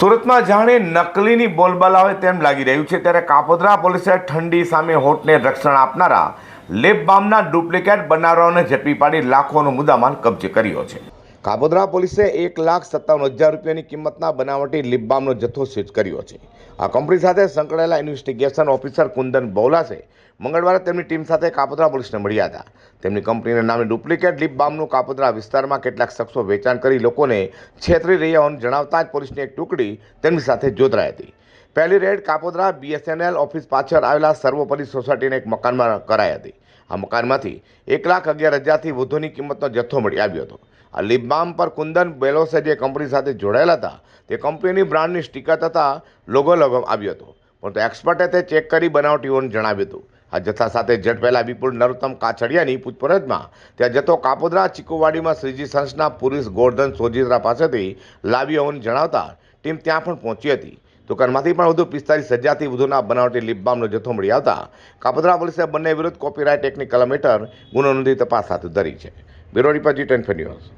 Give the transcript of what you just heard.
સુરતમાં જાણે નકલીની બોલબાલ આવે તેમ લાગી રહ્યું છે ત્યારે કાપોદ્રા પોલીસે ઠંડી સામે હોટને રક્ષણ આપનારા લેબ બામના ડુપ્લિકેટ બનાવવાને ઝડપી પાડી લાખોનો મુદ્દામાલ કબજે કર્યો છે. કાપોદ્રા પોલીસે એક લાખ સત્તાવન હજાર રૂપિયાની કિંમતના બનાવટી લિપ બામનો જથ્થો સીઝ કર્યો છે. આ કંપની સાથે સંકળાયેલા ઇન્વેસ્ટિગેશન ઓફિસર કુંદન બૌલાસે મંગળવારે તેમની ટીમ સાથે કાપોદ્રા પોલીસને મળ્યા હતા. તેમની કંપનીના નામે ડુપ્લિકેટ લીપ બામનું કાપોદ્રા વિસ્તારમાં કેટલાક શખ્સો વેચાણ કરી લોકોને છેતરી રહ્યા હોવાનું જણાવતા જ પોલીસની એક ટુકડી તેમની સાથે જોતરાઈ હતી. પહેલી રેડ કાપોદ્રા બીએસએનએલ ઓફિસ પાછળ આવેલા સર્વોપરી સોસાયટીના એક મકાનમાં કરાઈ હતી. આ મકાનમાંથી એક લાખ અગિયાર હજારથી વધુની કિંમતનો જથ્થો મળી આવ્યો હતો. આ લીપબામ પર કુંદન બેલોસે જે કંપની સાથે જોડાયેલા હતા, તે કંપનીની બ્રાન્ડની સ્ટીકર તથા લોગો લગાવવામાં આવ્યો હતો. પરંતુ એક્સપર્ટે તે ચેક કરી બનાવટીઓને જણાવ્યું હતું. આ જથ્થા સાથે જટ પહેલા વિપુલ નરોત્તમ કાછડિયાની પૂછપરછમાં ત્યાં જથ્થો કાપોદરા, ચીકુવાડીમાં શ્રીજી સંસના પુરુષ ગોરધન સોજીત્રા પાસેથી લાવ્યો હોવાનું જણાવતા ટીમ ત્યાં પણ પહોંચી હતી. દુકાનમાંથી પણ વધુ પિસ્તાલીસ હજારથી વધુના બનાવટી લીપબામનો જથ્થો મળી આવતા કાપોદરા પોલીસે બંને વિરુદ્ધ કોપીરાઇટ એકની કલમ હેઠળ ગુનો નોંધી તપાસ હાથ ધરી છે. બ્યુરો રિપોર્ટ જી ટેન